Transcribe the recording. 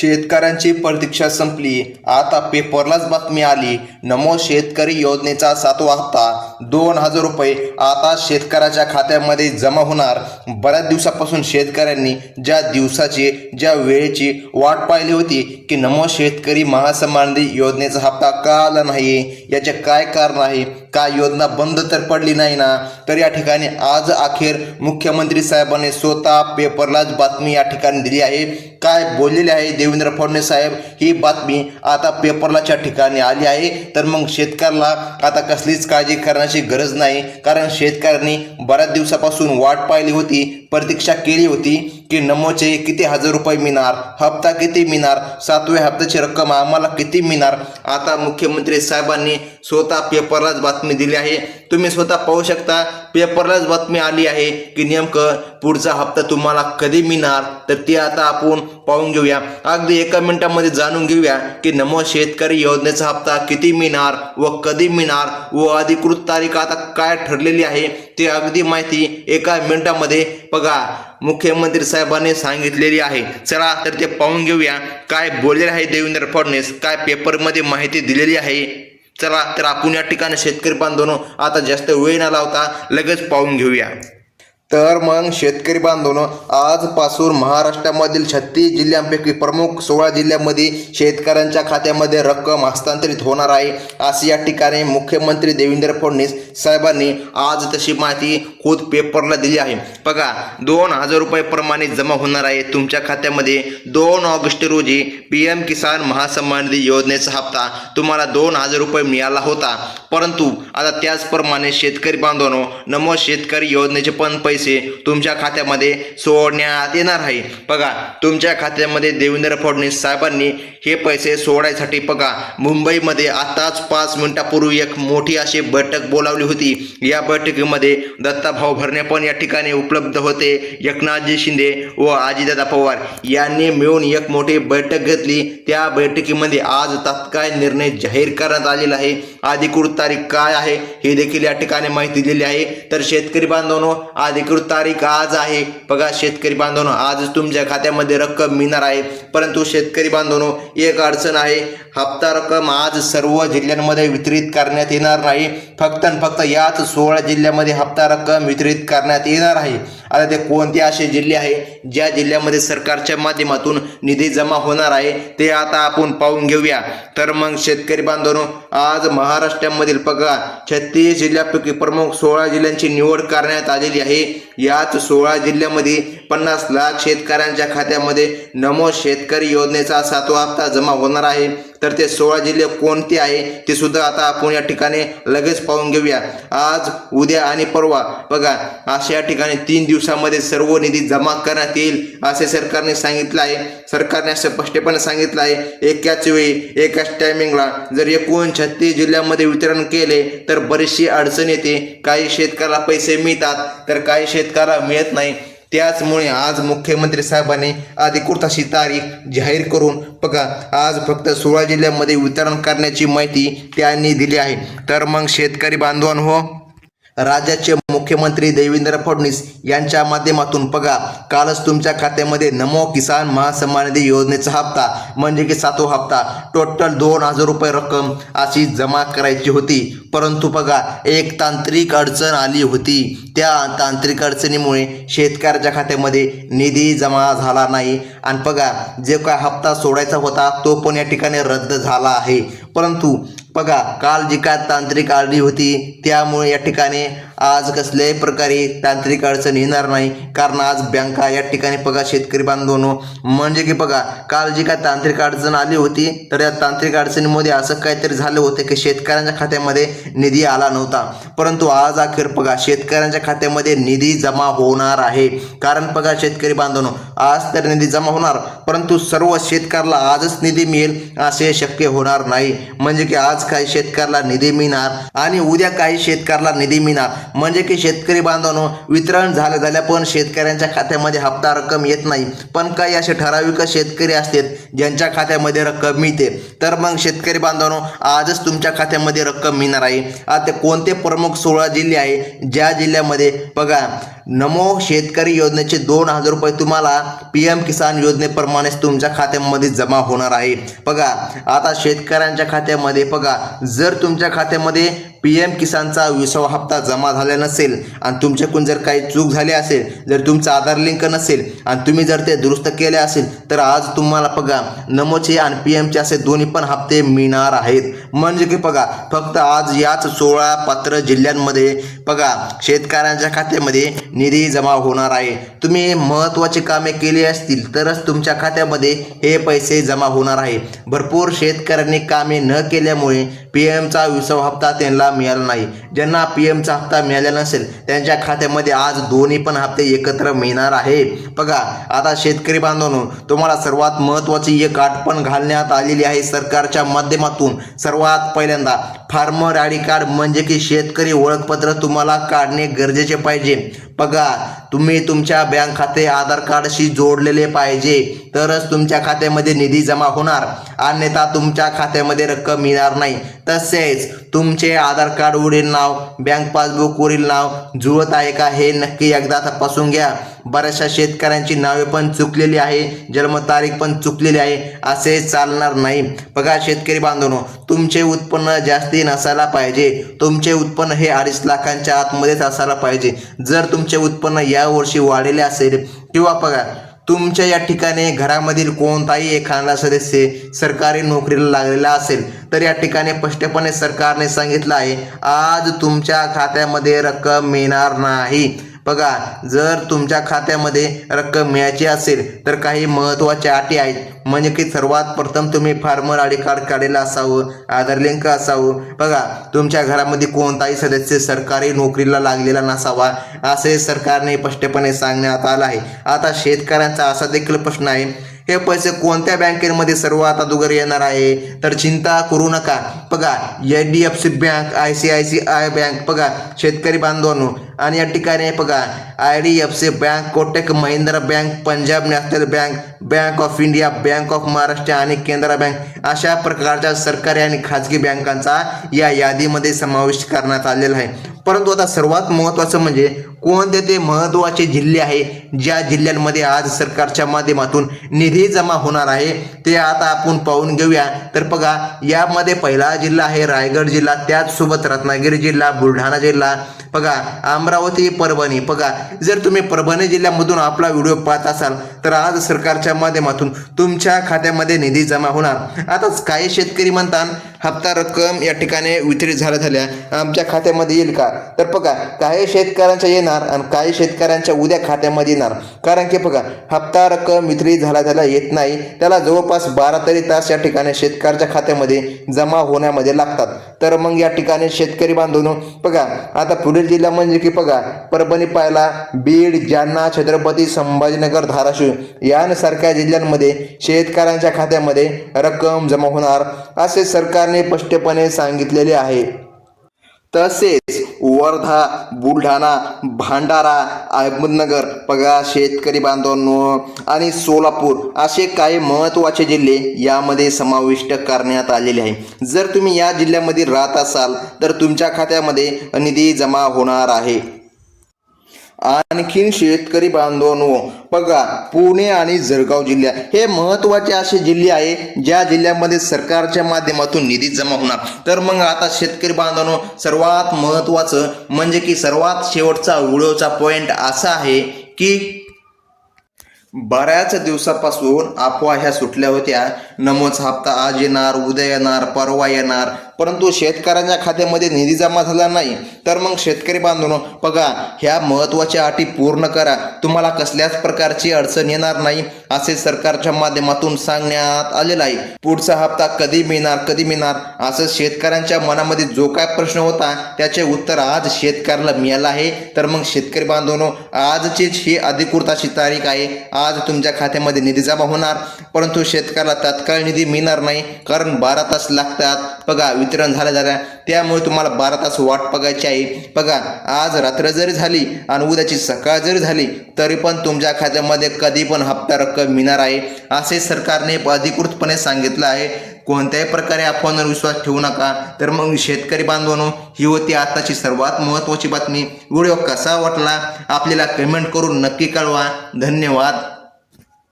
शेतकऱ्यांची प्रतीक्षा संपली. आता पेपरलाच बातमी आली. नमो शेतकरी योजनेचा सातवा हप्ता दोन हजार रुपये. आता शेतकऱ्याच्या खात्यामध्ये जमा होणार. बऱ्याच दिवसापासून शेतकऱ्यांनी ज्या दिवसाची ज्या वेळेची वाट पाहिली होती की नमो शेतकरी महासन्मान योजनेचा हप्ता का आला नाही. याचे काय कारण आहे? का योजना बंद तर पडली नाही ना? तर या ठिकाणी आज अखेर मुख्यमंत्री साहेबांनी स्वतः पेपरलाच बातमी या ठिकाणी दिली आहे. काय बोललेले आहे देवेंद्र फडणवीस साहेब ही बातमी आता पेपरलाच्या ठिकाणी आली आहे. तर मग शेतकऱ्याला आता कसलीच काळजी करण्याची गरज नाही. कारण शेतकऱ्यांनी बऱ्याच दिवसापासून वाट पाहिली होती. प्रतीक्षा केली होती की नमोचे किती हजार रुपये मिळणार हप्ता किती मिळणार सातव्या हप्त्याची रक्कम आम्हाला किती मिळणार? आता मुख्यमंत्री साहेबांनी स्वतः पेपरलाच बातमी दिली आहे. तुम्ही स्वतः पाहू शकता पेपरलाच बातमी आली आहे की नेमकं पुढचा हप्ता तुम्हाला कधी मिळणार? तर ते आता आपण पाहून घेऊया. अगदी एका मिनिटामध्ये जाणून घेऊया की नमो शेतकरी योजनेचा हप्ता किती मिळणार व कधी मिळणार व अधिकृत तारीख आता काय ठरलेली आहे ते अगदी माहिती एका मिनिटामध्ये बघा मुख्यमंत्री साहेबांनी सांगितलेली आहे. चला तर ते पाहून घेऊया काय बोलले आहे देवेंद्र फडणवीस काय पेपरमध्ये माहिती दिलेली आहे. चला तर आपण या ठिकाणी शेतकरी बांधवनो आता जास्त वेळ न लावता लगेच पाहून घेऊया. तर मग शेतकरी बांधवनं आजपासून महाराष्ट्रामधील छत्तीस जिल्ह्यांपैकी प्रमुख सोळा जिल्ह्यांमध्ये शेतकऱ्यांच्या खात्यामध्ये रक्कम हस्तांतरित होणार आहे. असे या ठिकाणी मुख्यमंत्री देवेंद्र फडणवीस साहेबांनी आज तशी माहिती खुद पेपरला दिली आहे. बघा दोन हजार रुपये प्रमाणे जमा होणार आहे. तुमच्या खात्यामध्ये दोन ऑगस्ट रोजी पी एम किसान महासन्मान निधी योजनेचा हप्ता तुम्हाला दोन हजार रुपये मिळाला होता. परंतु आता त्याचप्रमाणे शेतकरी बांधवांनो नमो शेतकरी योजनेचे पण पैसे तुमच्या खात्यामध्ये सोडण्यात येणार आहे. बघा तुमच्या खात्यामध्ये देवेंद्र फडणवीस साहेबांनी हे पैसे सोडायसाठी बघा मुंबईमध्ये आताच पाच मिनिटापूर्वी एक मोठी अशी बैठक बोलावली होती. या बैठकीमध्ये दत्ताभाऊ भरणे पण या ठिकाणी उपलब्ध होते. एकनाथजी शिंदे व आजीदादा पवार यांनी मिळून एक मोठी बैठक घेतली. त्या बैठकीमध्ये आज तात्काळ निर्णय जाहीर करण्यात आलेला आहे. अधिकृत तारीख काय आहे हे देखील या ठिकाणी माहिती दिली आहे. तर शेतकरी बांधवांनो अधिकृत तारीख आज आहे. बघा शेतकरी बांधवनो आज तुमच्या खात्यामध्ये रक्कम मिळणार आहे. परंतु शेतकरी बांधवनो एक अडचण आहे. हप्ता रक्कम आज सर्व जिल्ह्यांमध्ये वितरित करण्यात येणार नाही. फक्त आणि फक्त याच सोळा जिल्ह्यामध्ये हप्ता रक्कम वितरित करण्यात येणार आहे. आता ते कोणते असे जिल्हे आहे? ज्या जिल्ह्यामध्ये सरकारच्या माध्यमातून निधी जमा होणार आहे ते आता आपण पाहून घेऊया. तर मग शेतकरी बांधवांनो आज महाराष्ट्रामधील पगार छत्तीस जिल्ह्यापैकी प्रमुख सोळा जिल्ह्यांची निवड करण्यात आलेली आहे. याच सोळा जिल्ह्यामध्ये पन्नास लाख शेतकऱ्यांच्या खात्यामध्ये नमो शेतकरी योजनेचा सातवा हप्ता जमा होणार आहे. तर ते सोळा जिल्हे कोणते आहे ते सुद्धा आता आपण या ठिकाणी लगेच पाहून घेऊया. आज उद्या आणि परवा. बघा अशा या ठिकाणी तीन दिवसामध्ये सर्व निधी जमा करण्यात येईल असे सरकारने सांगितलं आहे. सरकारने असं स्पष्टपणे सांगितलं आहे. एकाच वेळी एकाच टायमिंगला जर एकूण छत्तीस जिल्ह्यामध्ये वितरण केले तर बरीचशी अडचण येते. काही शेतकऱ्याला पैसे मिळतात तर काही शेतकऱ्याला मिळत नाही. त्याचमुळे आज मुख्यमंत्री साहेबांनी अधिकृताची तारीख जाहीर करून बघा आज फक्त सोळा जिल्ह्यामध्ये वितरण करण्याची माहिती त्यांनी दिली आहे. तर मग शेतकरी बांधवांनो राज्याचे मुख्यमंत्री देवेंद्र फडणवीस यांच्या माध्यमातून बघा कालच तुमच्या खात्यामध्ये नमो किसान महासन्मान निधी योजनेचा हप्ता म्हणजे की सातो हप्ता टोटल दोन हजार रुपये रक्कम अशी जमा करायची होती. परंतु बघा एक तांत्रिक अडचण आली होती. त्या तांत्रिक अडचणीमुळे शेतकऱ्याच्या खात्यामध्ये निधी जमा झाला नाही. आणि बघा जे काय हप्ता सोडायचा होता तो पण या ठिकाणी रद्द झाला आहे. परंतु बघा काल जी काय तांत्रिक आली होती त्यामुळे या ठिकाणी आज कसल्याही प्रकारे तांत्रिक अडचण येणार नाही. कारण आज बँका या ठिकाणी बघा शेतकरी बांधवनो. म्हणजे की बघा काल जी काय तांत्रिक अडचण आली होती तर या तांत्रिक अडचणीमध्ये असं काहीतरी झालं होतं की शेतकऱ्यांच्या खात्यामध्ये निधी आला नव्हता. परंतु आज अखेर बघा शेतकऱ्यांच्या खात्यामध्ये निधी जमा होणार आहे. कारण बघा शेतकरी बांधवनो आज तर निधी जमा होणार परंतु सर्व शेतकऱ्याला आजच निधी मिळेल असे शक्य होणार नाही. म्हणजे की आज काही शेतकऱ्याला निधी मिळणार आणि उद्या काही शेतकऱ्याला निधी मिळणार. म्हणजे की शेतकरी बांधवांनो वितरण झालं झाल्या पण शेतकऱ्यांच्या खात्यामध्ये हप्ता रक्कम येत नाही. पण काही असे ठराविक शेतकरी असतात ज्यांच्या खात्यामध्ये रक्कम मिळते. तर मग शेतकरी बांधवांनो आजच तुमच्या खात्यामध्ये रक्कम मिळणार आहे. आता कोणते प्रमुख सोळा जिल्हे आहे? ज्या जिल्ह्यामध्ये बघा नमो शेतकरी योजनेचे दोन हजार रुपये तुम्हाला पी एम किसान योजनेप्रमाणेच तुमच्या खात्यामध्ये जमा होणार आहे. बघा आता शेतकऱ्यांच्या खात्यामध्ये बघा जर तुमच्या खात्यामध्ये पी एम किसानचा विसावा हप्ता जमा झाला नसेल आणि तुमच्याकडून जर काही चूक झाली असेल जर तुमचं आधार लिंक नसेल आणि तुम्ही जर ते दुरुस्त केले असेल तर आज तुम्हाला बघा नमोचे आणि पी एमचे असे दोन्ही पण हप्ते मिळणार आहेत. म्हणजे की बघा फक्त आज याच सोळा पात्र जिल्ह्यांमध्ये बघा शेतकऱ्यांच्या खात्यामध्ये निधी जमा होणार आहे. तुम्ही महत्त्वाची कामे केली असतील तरच तुमच्या खात्यामध्ये हे पैसे जमा होणार आहे. भरपूर शेतकऱ्यांनी कामे न केल्यामुळे पी एमचा विसव हप्ता त्यांना मिळाला नाही. ज्यांना पी एमचा हप्ता मिळाला नसेल त्यांच्या खात्यामध्ये आज दोन्ही पण हप्ते एकत्र मिळणार आहे बघा आता शेतकरी बांधवांनो तुम्हाला सर्वात महत्त्वाची एक आठ पण घालण्यात आलेली आहे सरकारच्या माध्यमातून. सर्वात पहिल्यांदा फार्मर आय डी कार्ड म्हणजे की शेतकरी ओळखपत्र तुम्हाला काढणे गरजेचे पाहिजे. बघा तुम्ही तुमच्या बँक खाते आधार कार्डशी जोडलेले पाहिजे तरच तुमच्या खात्यामध्ये निधी जमा होणार. अन्यथा तुमच्या खात्यामध्ये रक्कम मिळणार नाही. तसेच तुमचे आधार कार्डवरील नाव बँक पासबुकवरील नाव जुळत आहे का हे नक्की एकदा तपासून घ्या. बऱ्याचशा शेतकऱ्यांची नावे पण चुकलेली आहे जन्मतारीख पण चुकलेली आहे असे चालणार नाही. बघा शेतकरी बांधवनो तुमचे उत्पन्न जास्ती नसायला पाहिजे. तुमचे उत्पन्न हे अडीच लाखांच्या आतमध्येच असायला पाहिजे. जर तुमचे उत्पन्न यावर्षी वाढलेले असेल किंवा बघा तुमच्या या ठिकाणी घरामधील कोणताही एखादा सदस्य सरकारी नोकरीला लागलेला असेल तर या ठिकाणी स्पष्टपणे सरकारने सांगितलं आहे आज तुमच्या खात्यामध्ये रक्कम मिळणार नाही. बघा जर तुमच्या खात्यामध्ये रक्कम मिळायची असेल तर काही महत्त्वाच्या अटी आहेत. म्हणजे की सर्वात प्रथम तुम्ही फार्मर आय डी कार्ड काढलेलं असावं आधार लिंक असावं. बघा तुमच्या घरामध्ये कोणताही सदस्य सरकारी नोकरीला लागलेला नसावा असे सरकारने स्पष्टपणे सांगण्यात आलं आहे. आता शेतकऱ्यांचा असा देखील प्रश्न आहे हे पैसे कोणत्या बँकेमध्ये सर्वात अगोदर येणार आहे? तर चिंता करू नका. बघा H D F C bank I C I C I bank बघा शेतकरी बांधवांनो आणि या ठिकाणी बघा I D F C bank Kotak Mahindra bank Punjab national bank bank of India bank of Maharashtra आणि केंद्र बँक अशा प्रकारच्या सरकारी आणि खाजगी बँकांचा या यादीमध्ये समावेश करण्यात आलेला आहे. परंतु आता सर्वात महत्त्वाचं म्हणजे कोणते ते महत्त्वाचे जिल्हे आहे ज्या जिल्ह्यांमध्ये आज सरकारच्या माध्यमातून निधी जमा होणार आहे ते आता आपण पाहून घेऊया. तर बघा यामध्ये पहिला जिल्हा आहे रायगड जिल्हा त्याचसोबत रत्नागिरी जिल्हा बुलढाणा जिल्हा. बघा अमरावती परभणी. बघा जर तुम्ही परभणी जिल्ह्यामधून आपला व्हिडिओ पाहत असाल तर आज सरकारच्या माध्यमातून तुमच्या खात्यामध्ये निधी जमा होणार. आताच काही शेतकरी म्हणतात हप्ता रक्कम या ठिकाणी वितरित झाल्या झाल्या आमच्या खात्यामध्ये येईल का? तर बघा काही शेतकऱ्यांच्या येणार आणि काही शेतकऱ्यांच्या उद्या खात्यामध्ये येणार. कारण की बघा हप्ता रक्कम वितरित झाला झाला येत नाही. त्याला जवळपास बारा तरी तास या ठिकाणी शेतकऱ्याच्या खात्यामध्ये जमा होण्यामध्ये लागतात. तर मग या ठिकाणी शेतकरी बांधून बघा आता पुढील जिल्हा म्हणजे की बघा परभणी पाहिला बीड जालना छत्रपती संभाजीनगर धाराशिव यांसारख्या जिल्ह्यांमध्ये शेतकऱ्यांच्या खात्यामध्ये रक्कम जमा होणार. असे सरकार सरकारने स्पष्टपणे सांगितलेले आहे. तसेच वर्धा बुलढाणा भांडारा अहमदनगर पगार शेतकरी बांधवांनो आणि सोलापूर असे काही महत्त्वाचे जिल्हे यामध्ये समाविष्ट करण्यात आलेले आहे. जर तुम्ही या जिल्ह्यामध्ये राहत असाल तर तुमच्या खात्यामध्ये निधी जमा होणार आहे. आणखीन शेतकरी बांधवांनो बघा पुणे आणि जळगाव जिल्हा हे महत्त्वाचे असे जिल्हे आहे ज्या जिल्ह्यामध्ये सरकारच्या माध्यमातून निधी जमा होणार. तर मग आता शेतकरी बांधवांनो सर्वात महत्त्वाचं म्हणजे की सर्वात शेवटचा व्हिडिओचा पॉईंट असा आहे की बऱ्याच दिवसापासून अफवा ह्या सुटल्या होत्या. नमोच हप्ता आज येणार उद्या येणार परवा येणार. परंतु शेतकऱ्यांच्या खात्यामध्ये निधी जमा झाला नाही तर मग शेतकरी बांधून बघा ह्या महत्त्वाच्या अटी पूर्ण करा. तुम्हाला कसल्याच प्रकारची अडचण येणार नाही असे सरकारच्या माध्यमातून सांगण्यात आलेलं आहे. पुढचा हप्ता कधी मिळणार कधी मिळणार असं शेतकऱ्यांच्या मनामध्ये जो काय प्रश्न होता त्याचे उत्तर आज शेतकऱ्याला मिळालं आहे. तर मग शेतकरी बांधवनो आजचीच ही अधिकृत अशी तारीख आहे. आज तुमच्या खात्यामध्ये निधी जमा होणार परंतु शेतकऱ्याला तात्काळ निधी मिळणार नाही कारण बारा तास लागतात. बघा वितरण झालं जरा. त्यामुळे तुम्हाला बारा तास वाट बघायची आहे. बघा आज रात्र जरी झाली आणि उद्याची सकाळ जरी झाली तरी पण तुमच्या खात्यामध्ये कधी पण हप्ता रक्कम मिळणार आहे. असे सरकारने अधिकृतपणे सांगितलं आहे. कोणत्याही प्रकारे अफवांवर विश्वास ठेवू नका. तर मग शेतकरी बांधवांनो ही होती आताची सर्वात महत्त्वाची बातमी. व्हिडिओ कसा वाटला? आपल्याला कमेंट करून नक्की कळवा. धन्यवाद.